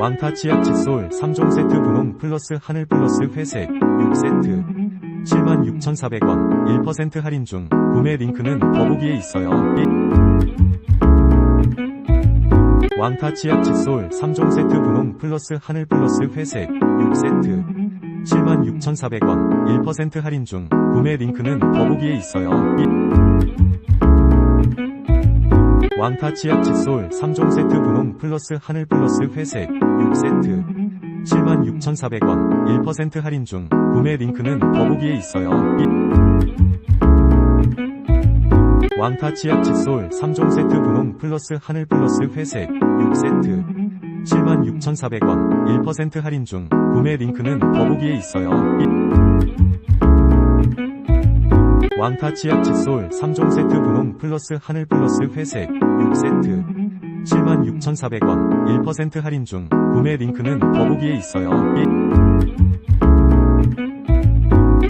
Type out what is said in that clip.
왕타 치약 칫솔 3종 세트 분홍 플러스 하늘 플러스 회색 6세트 76,400원 1% 할인 중 구매 링크는 더보기에 있어요. 왕타 치약 칫솔 3종 세트 분홍 플러스 하늘 플러스 회색 6세트 76,400원 1% 할인 중 구매 링크는 더보기에 있어요. 왕타 치약 칫솔 3종 세트 분홍 플러스 하늘 플러스 회색 6세트 76,400원 1% 할인 중 구매 링크는 더보기에 있어요. 왕타 치약 칫솔 3종 세트 분홍 플러스 하늘 플러스 회색 6세트 76,400원 1% 할인 중 구매 링크는 더보기에 있어요. 왕타 치약 칫솔 3종 세트 분홍 플러스 하늘 플러스 회색 6세트 76,400원 1% 할인 중 구매 링크는 더보기에 있어요.